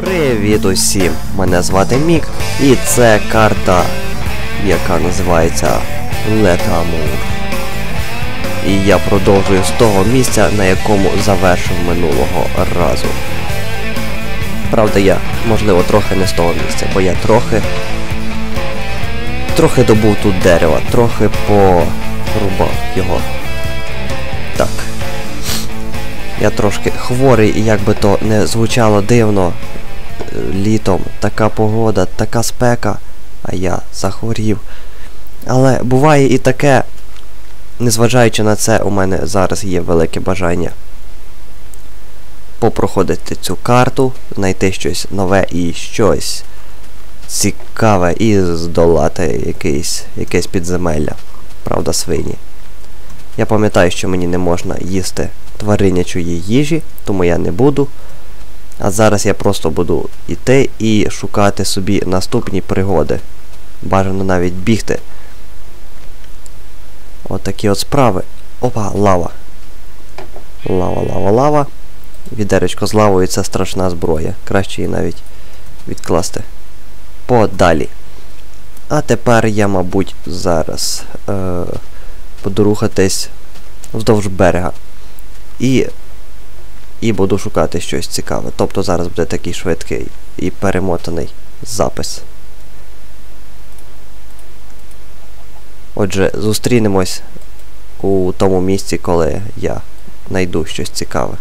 Привіт усім! Мене звати Мік, і це карта, яка називається Летамур. І я продовжую з того місця, на якому завершив минулого разу. Правда, я, можливо, трохи не з того місця, бо я трохи. Трохи добув тут дерева, трохи порубав його. Так. Я трошки хворий, як би то не звучало дивно, літом така погода, така спека, а я захворів. Але буває і таке, незважаючи на це, у мене зараз є велике бажання попроходити цю карту, знайти щось нове і щось цікаве і здолати якийсь, якесь підземелля. Правда, свині. Я пам'ятаю, що мені не можна їсти тваринячої їжі, тому я не буду. А зараз я просто буду йти і шукати собі наступні пригоди. Бажано навіть бігти. Отакі от справи. Опа, лава. Лава, лава, лава. Відеречко з лавою це страшна зброя. Краще її навіть відкласти. Подалі. А тепер я, мабуть, зараз е, буду рухатись вздовж берега. І і буду шукати щось цікаве. Тобто зараз буде такий швидкий і перемотаний запис. Отже, зустрінемось у тому місці, коли я знайду щось цікаве.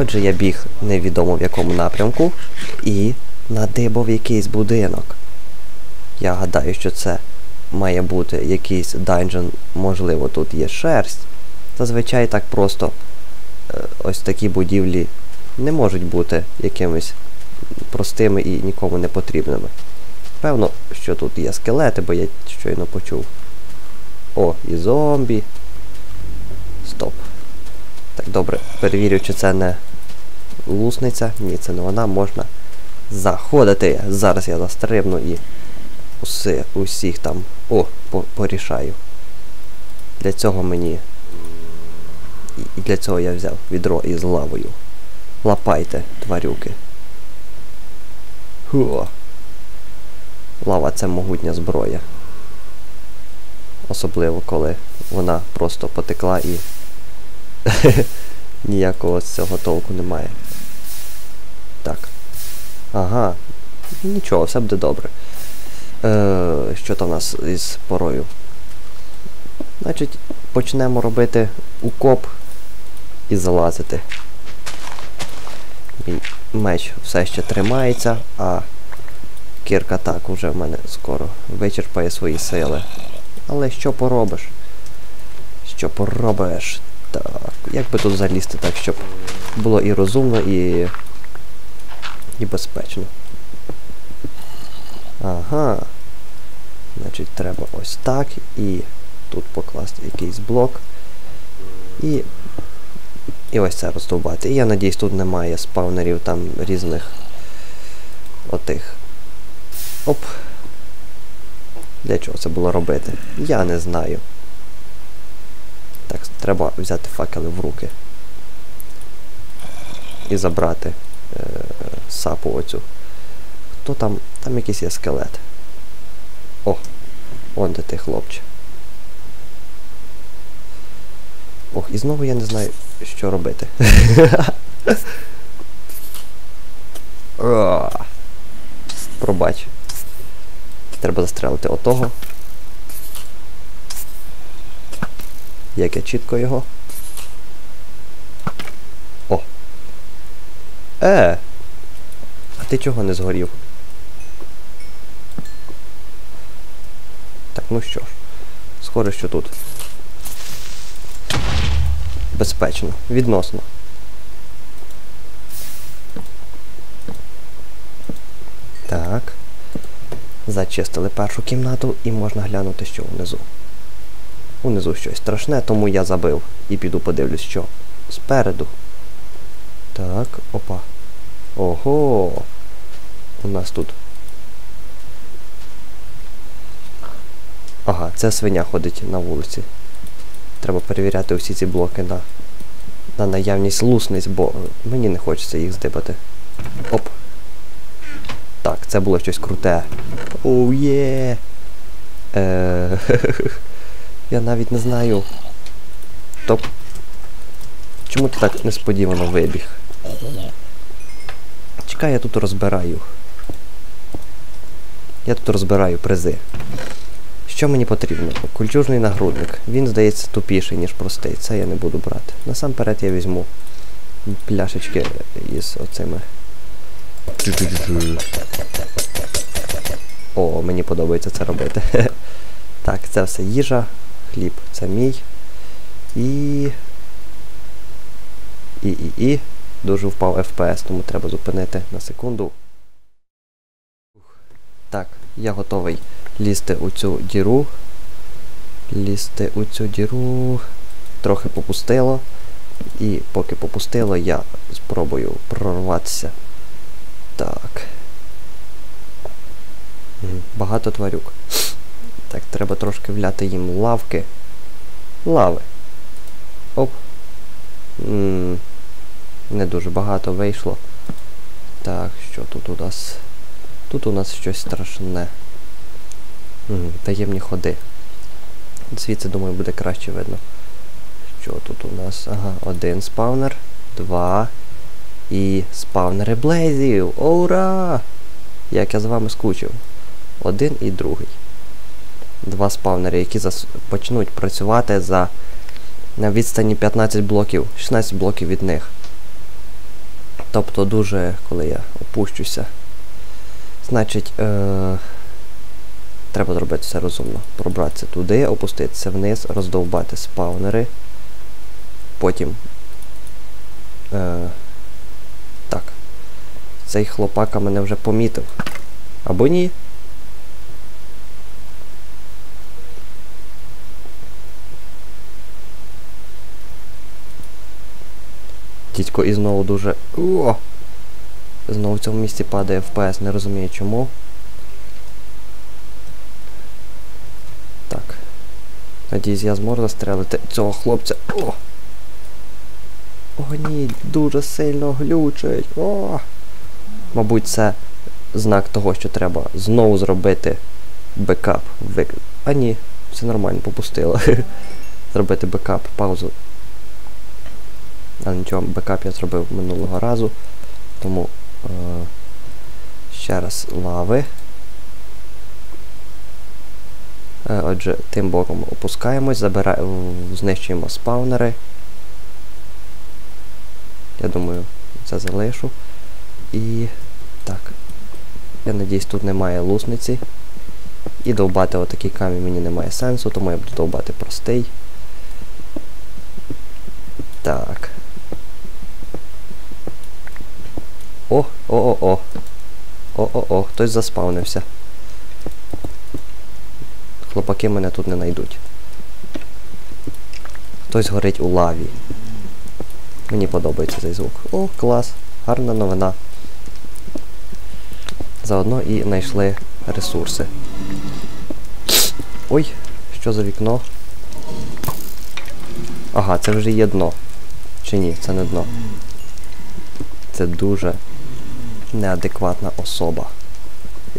Отже, я біг невідомо в якому напрямку і надибав якийсь будинок. Я гадаю, що це має бути якийсь данжен, можливо, тут є шерсть. Зазвичай так просто е, ось такі будівлі не можуть бути якимись простими і нікому не потрібними. Певно, що тут є скелети, бо я щойно почув. О, і зомбі. Стоп. Так, добре, перевірю, чи це не лусниця. Ні, це не вона, можна заходити. Зараз я застрибну і уси, усіх там. О, по порішаю. Для цього мені. І для цього я взяв відро із лавою. Лапайте, тварюки. Хо. Лава це могутня зброя. Особливо, коли вона просто потекла і ніякого цього толку немає. Ага. Нічого, все буде добре. Е, що там у нас із порою? Значить, почнемо робити укоп і залазити. Мій меч все ще тримається, а кірка так уже в мене скоро вичерпає свої сили. Але що поробиш? Що поробиш? Так, як би тут залізти так, щоб було і розумно, і І безпечно. Ага. Значить, треба ось так і тут покласти якийсь блок. І. І ось це роздовбати. І я надіюсь, тут немає спавнерів там різних отих. Оп. Для чого це було робити? Я не знаю. Так, треба взяти факели в руки. І забрати е, сапу оцю. Хто там? Там якийсь є скелет. О! Он де ти, хлопче. Ох, і знову я не знаю, що робити. Пробач. Треба застрелити отого. Як я чітко його. О! Е! А ти чого не згорів? Так, ну що ж. Схоже, що тут. Безпечно. Відносно. Так. Зачистили першу кімнату і можна глянути, що внизу. Унизу щось страшне, тому я забив. І піду подивлюсь, що. Спереду. Так, опа. Ого. У нас тут. Ага, це свиня ходить на вулиці. Треба перевіряти усі ці блоки на на наявність лусниць, бо мені не хочеться їх здибати. Оп. Так, це було щось круте. Оу є. Е, Я навіть не знаю. Топ. Чому ти так несподівано вибіг? Чекай, я тут розбираю. Я тут розбираю призи. Що мені потрібно? Культурний нагрудник. Він, здається, тупіший, ніж простий. Це я не буду брати. Насамперед я візьму пляшечки із оцими. О, мені подобається це робити. Так, це все їжа, хліб це мій. І. І, і, і. Дуже впав FPS, тому треба зупинити на секунду. Так, я готовий лізти у цю діру. Лізти у цю діру. Трохи попустило. І поки попустило, я спробую прорватися. Так. Багато тварюк. Так, треба трошки вляти їм лавки. Лави. Оп. М не дуже багато вийшло. Так, що тут у нас? Тут у нас щось страшне. М таємні ходи. Звідси, думаю, буде краще видно. Що тут у нас? Ага, один спавнер, два. І спавнери блейзів! Ура! Як я з вами скучив. Один і другий. Два спавнери, які зас... почнуть працювати за на відстані 15 блоків, 16 блоків від них. Тобто дуже, коли я опущуся, значить, е... треба зробити все розумно. Пробратися туди, опуститися вниз, роздовбати спаунери. Потім. Е... Так. Цей хлопака мене вже помітив. Або ні. Дідько і знову дуже... О! Знову в цьому місці падає FPS, не розумію чому. Так. Надіюсь, я зможу застрелити цього хлопця. О! О, ні, дуже сильно глючить. О! Мабуть, це знак того, що треба знову зробити бекап. Вик... А ні, все нормально, попустило. Зробити бекап, паузу. Але нічого, бекап я зробив минулого разу. Тому е, ще раз лави. Е, отже, тим боком опускаємось, забираємо, знищуємо спаунери. Я думаю, це залишу. І так. Я надіюсь, тут немає лусниці. І довбати отакий камінь мені немає сенсу, тому я буду довбати простий. Так. О, о-о-о. О-о-о, хтось заспавнився. Хлопаки мене тут не знайдуть. Хтось горить у лаві. Мені подобається цей звук. О, клас. Гарна новина. Заодно і знайшли ресурси. Ой, що за вікно? Ага, це вже є дно. Чи ні, це не дно. Це дуже неадекватна особа,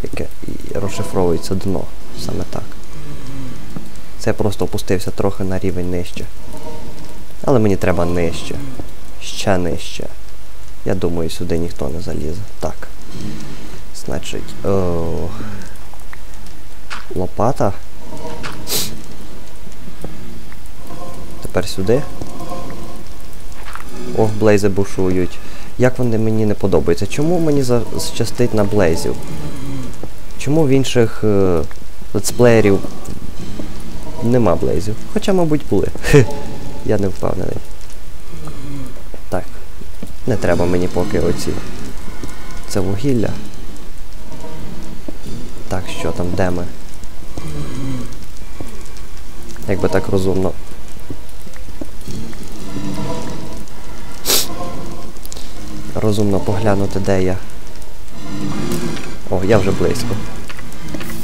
яке і розшифровується дно. Саме так. Це просто опустився трохи на рівень нижче. Але мені треба нижче. Ще нижче. Я думаю, сюди ніхто не залізе. Так. Значить. О... Лопата. Тепер сюди. Ох, блейзи бушують. Як вони мені не подобаються? Чому мені за- щастить на блейзів? Чому в інших е, летсплеєрів нема блейзів? Хоча, мабуть, були. Я не впевнений. Так. Не треба мені поки оці. Це вугілля. Так, що там, де ми? Якби так розумно. Розумно поглянути, де я. О, я вже близько.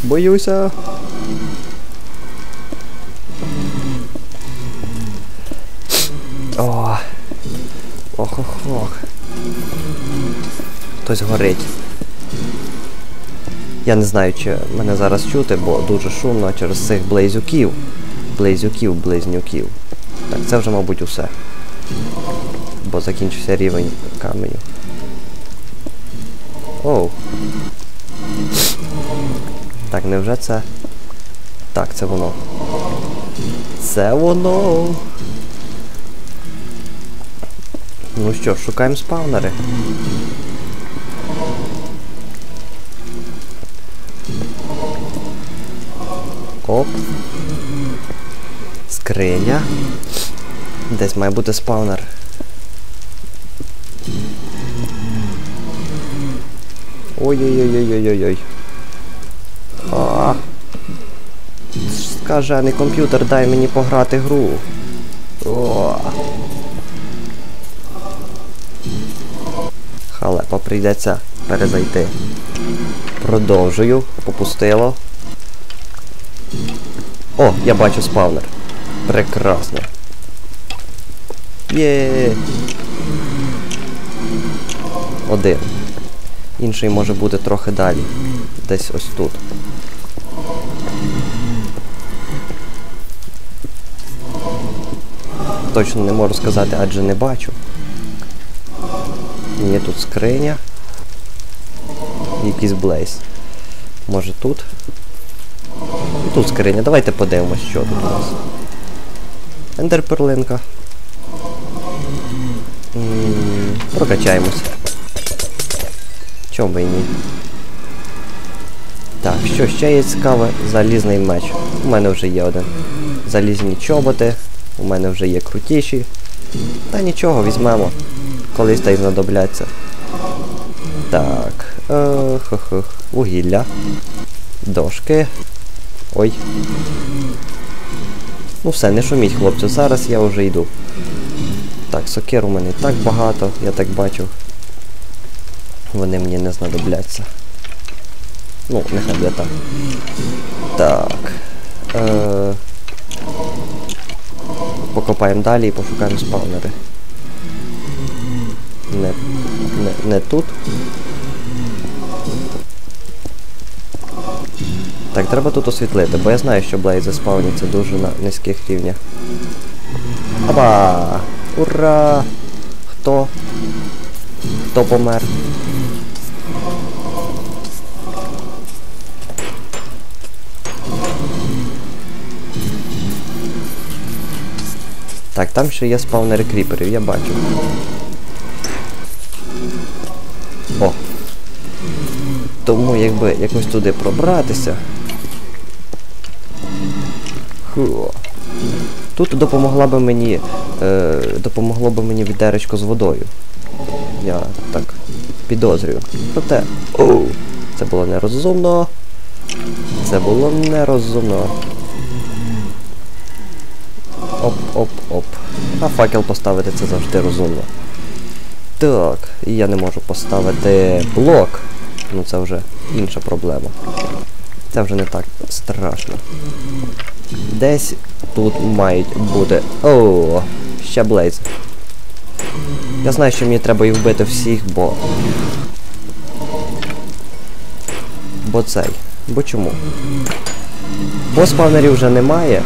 Боюся. О. Ох, ох, ох. Хтось горить. Я не знаю, чи мене зараз чути, бо дуже шумно через цих блейзюків. Блейзюків, близнюків. Так, це вже, мабуть, усе. Бо закінчився рівень каменю. Оу. Так, невже це? Так, це воно. Це воно. Ну що, шукаємо спаунери. Оп. Скриня. Десь має бути спаунер. Ой-ой-ой-ой-ой-ой. Скажений комп'ютер, дай мені пограти гру. О. Халепа, прийдеться перезайти. Продовжую. Попустило. О, я бачу спавнер. Прекрасно. Є. Один. Інший може бути трохи далі. Десь ось тут. Точно не можу сказати, адже не бачу. Є тут скриня. Якийсь блейз. Може тут? І тут скриня. Давайте подивимось, що тут у нас. Ендерперлинка. Прокачаємося. Чому би і ні? Так, що ще є цікаве? Залізний меч. У мене вже є один. Залізні чоботи. У мене вже є крутіші. Та нічого, візьмемо. Колись та й знадобляться. Так. Е, хо-хо. Вугілля. Дошки. Ой. Ну все, не шуміть, хлопці, зараз я вже йду. Так, сокир у мене і так багато, я так бачу. Вони мені не знадобляться. Ну, нехай буде так. Так. Е... Покопаємо далі і пошукаємо спаунери. Не, не, не тут. Так, треба тут освітлити, бо я знаю, що блейзи спавняться дуже на низьких рівнях. Аба! Ура! Хто? Хто помер? Так, там ще є спаунери кріперів, я бачу. О! Тому якби якось туди пробратися. Ху. Тут допомогла би мені. Е, допомогло би мені відеречко з водою. Я так підозрюю. Проте. Оу! Це було нерозумно. Це було нерозумно. Оп-оп-оп. А факел поставити це завжди розумно. Так, і я не можу поставити блок. Ну це вже інша проблема. Це вже не так страшно. Десь тут мають бути. О, ще Блейз. Я знаю, що мені треба їх вбити всіх, бо. Бо цей. Бо чому? Бо спавнерів вже немає.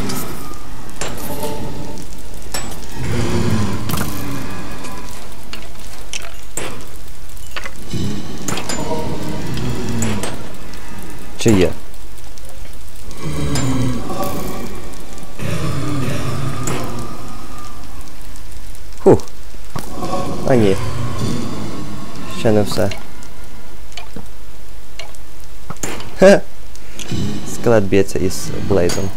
Чи є? Фух. А ні. Ще не все. Хе. Скелет б'ється із Блейзом.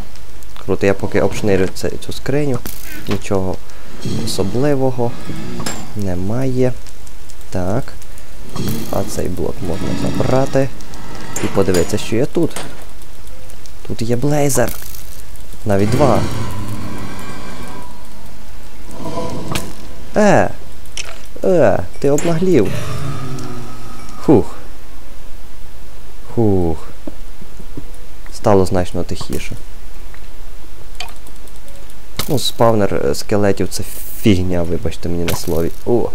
Круто, я поки обшнирю цю скриню. Нічого особливого немає. Так. А цей блок можна забрати. І подивитися, що є тут. Тут є блейзер. Навіть два. Е! Е, ти обнаглів. Хух. Хух. Стало значно тихіше. Ну, спавнер е, скелетів це фігня, вибачте мені на слові. О!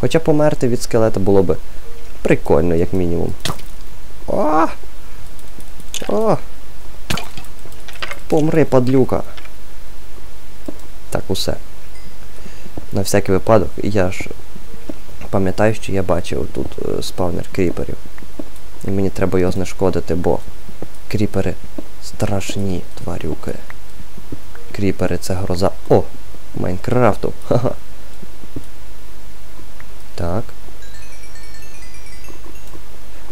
Хоча померти від скелета було би прикольно, як мінімум. О! О! Помри, падлюка. Так, усе. На всякий випадок, я ж пам'ятаю, що я бачив тут е, спавнер кріперів. І мені треба його знешкодити, бо кріпери страшні тварюки. Кріпери це гроза. О! Майнкрафту. Ха-ха. Так.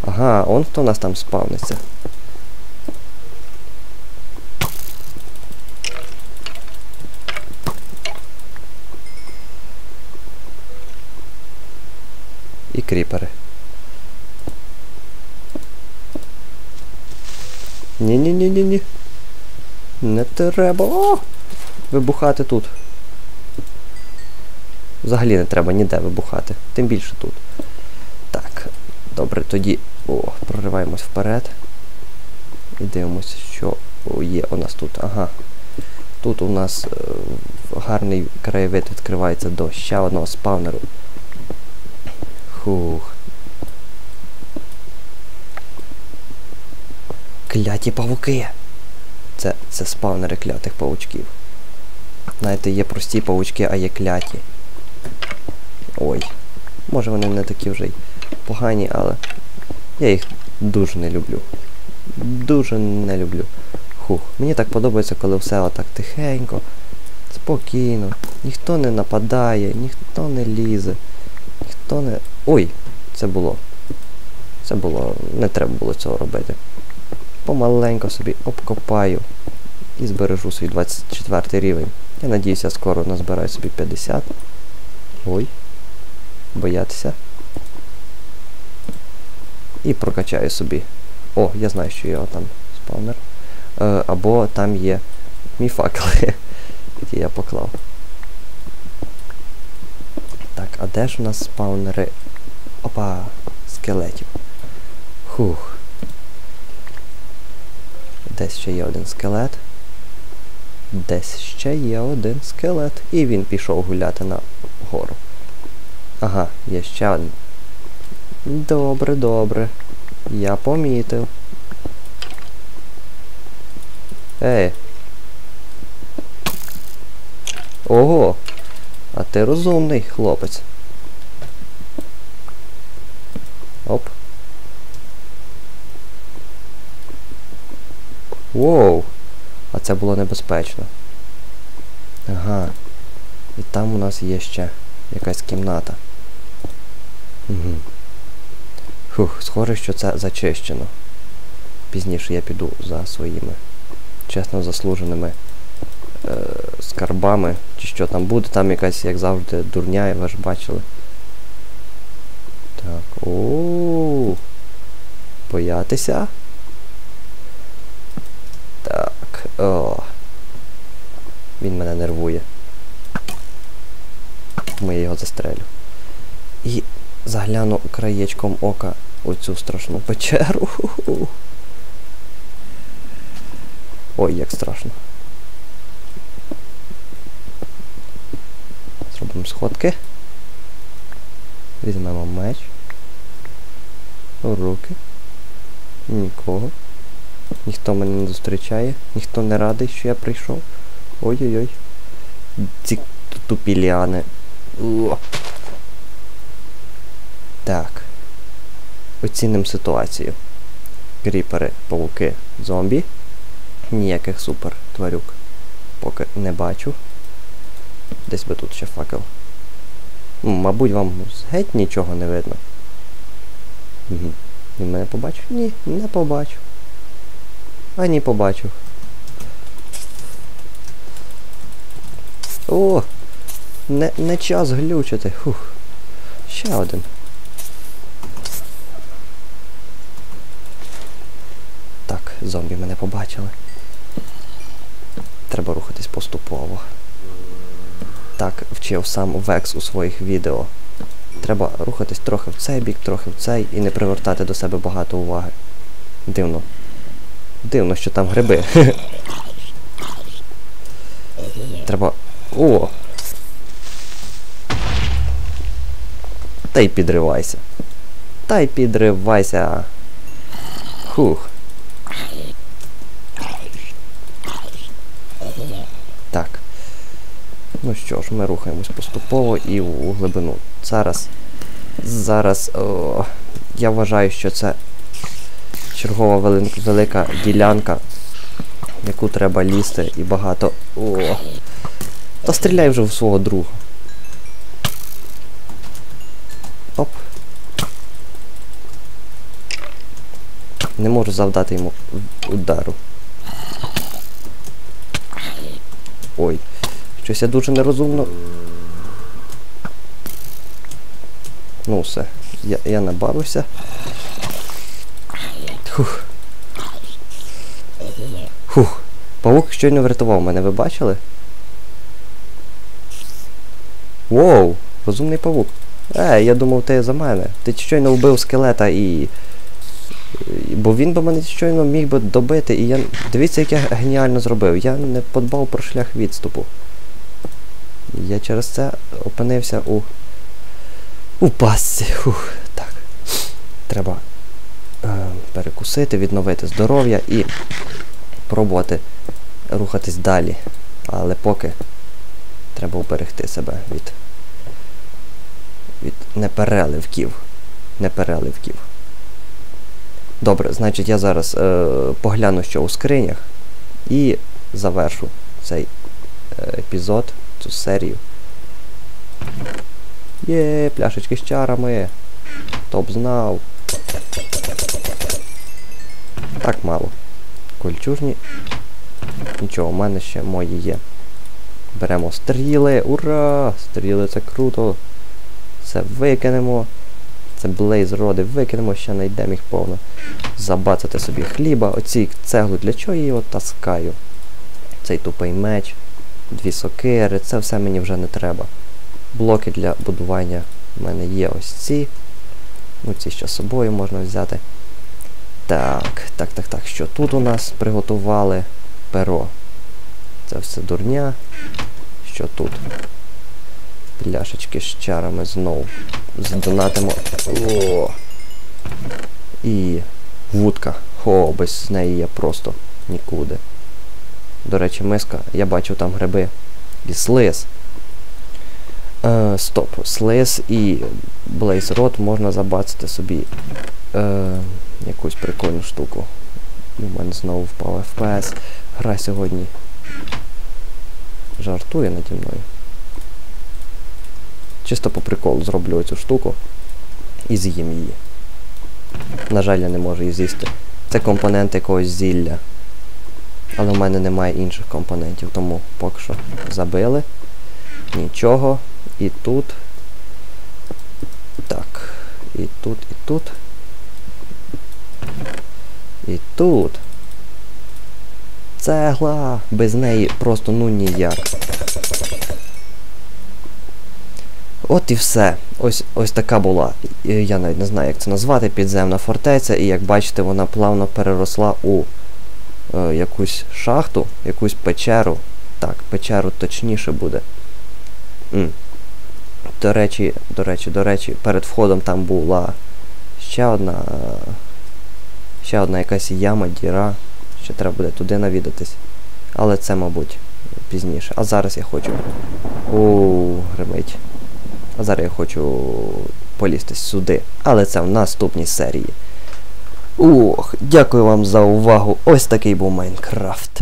Ага, он хто у нас там спавниться. І кріпери. Ні-ні-ні-ні-ні. Не треба. О! Вибухати тут. Взагалі не треба ніде вибухати. Тим більше тут. Так, добре, тоді... О, прориваємось вперед. І дивимося, що є у нас тут. Ага. Тут у нас е, гарний краєвид відкривається до ще одного спавнеру. Хух. Кляті павуки. Це, це спавнери клятих павучків. Знаєте, є прості павучки, а є кляті. Ой. Може вони не такі вже й погані, але я їх дуже не люблю. Дуже не люблю. Хух. Мені так подобається, коли все отак тихенько, спокійно, ніхто не нападає, ніхто не лізе, ніхто не... Ой! Це було. Це було... Не треба було цього робити. Помаленько собі обкопаю і збережу свій 24 рівень. Я надіюся, скоро назбираю собі 50. Ой. Боятися. І прокачаю собі. О, я знаю, що є там спавнер. Е, або там є мій факел, який я поклав. Так, а де ж у нас спаунери? Опа! Скелетів. Хух. Десь ще є один скелет. Десь ще є один скелет. І він пішов гуляти на гору. Ага, є ще один. Добре, добре. Я помітив. Ей. Ого! А ти розумний, хлопець. Оп. Воу! А це було небезпечно. Ага. І там у нас є ще якась кімната. Угу. Фух, схоже, що це зачищено. Пізніше я піду за своїми чесно заслуженими е, скарбами, чи що там буде, там якась, як завжди, дурня, ви ж бачили. Так. О. Боятися. Так. О. Він мене нервує. Я його застрелю. І загляну краєчком ока у цю страшну печеру. Ой, як страшно. Зробимо сходки. Візьмемо меч. Руки. Нікого. Ніхто мене не зустрічає, ніхто не радий, що я прийшов. Ой-ой-ой. Ці тупі ліани. Так. Оцінимо ситуацію. Кріпери, павуки, зомбі. Ніяких супер тварюк. Поки не бачу. Десь би тут ще факел. Ну, Мабуть, вам геть нічого не видно. Він мене побачив? Ні, не побачив. А ні, побачив. О! Не, не час глючити. Фух. Ще один. Так, зомбі мене побачили. Треба рухатись поступово. Так вчив сам Векс у своїх відео. Треба рухатись трохи в цей бік, трохи в цей і не привертати до себе багато уваги. Дивно. Дивно, що там гриби. Треба. О! Та й підривайся. Та й підривайся. Хух. Так. Ну що ж, ми рухаємось поступово і у глибину. Зараз. Зараз. О, я вважаю, що це чергова вели- велика ділянка, яку треба лізти і багато. О! Та стріляй вже в свого друга. Оп. Не можу завдати йому удару. Ой. Щось я дуже нерозумно. Ну все. Я, я набавився. Хух. Хух. Павук щойно врятував мене, ви бачили? Воу! Розумний павук. Е, я думав, ти за мене. Ти щойно вбив скелета і- Бо він би мене щойно міг би добити, і я. Дивіться, як я геніально зробив. Я не подбав про шлях відступу. Я через це опинився у. У пастці. Фух. Так. Треба е, перекусити, відновити здоров'я і пробувати рухатись далі. Але поки треба уберегти себе від. від непереливків. Непереливків. Добре, значить я зараз е, погляну, що у скринях, і завершу цей е, епізод, цю серію. Є, пляшечки з чарами. Хто б знав. Так мало. Кольчужні. Нічого, у мене ще мої є. Беремо стріли. Ура! Стріли це круто. Це викинемо. Це Blaze роди, викинемо, ще знайдемо їх повно. Забацати собі хліба. Оці цеглу для чого я його таскаю? Цей тупий меч, дві сокири, це все мені вже не треба. Блоки для будування в мене є ось ці. Ну, ці ще з собою можна взяти. Так, так, так, так. Що тут у нас приготували? Перо. Це все дурня. Що тут? Пляшечки з чарами знову. Задонатимо. О! І вудка. Хо, без неї я просто нікуди. До речі, миска, я бачу там гриби. І слиз. Е, стоп, слиз і Blaze Rod можна забацати собі е, якусь прикольну штуку. В мене знову впав FPS. Гра сьогодні жартує наді мною. Чисто по приколу зроблю цю штуку і з'їм її. На жаль, я не можу її з'їсти. Це компонент якогось зілля. Але в мене немає інших компонентів, тому поки що забили. Нічого. І тут. Так. і тут, і тут. І тут. Цегла! Без неї просто ну ніяк. От і все. Ось ось така була. е, Я навіть не знаю, як це назвати, підземна фортеця, і як бачите, вона плавно переросла у е, якусь шахту, якусь печеру. Так, печеру точніше буде. М. До речі, до речі, до речі, перед входом там була ще одна. е, Ще одна якась яма, діра. Ще треба буде туди навідатись. Але це, мабуть, пізніше. А зараз я хочу. У гримить. А зараз я хочу полізти сюди. Але це в наступній серії. Ох, дякую вам за увагу. Ось такий був Майнкрафт.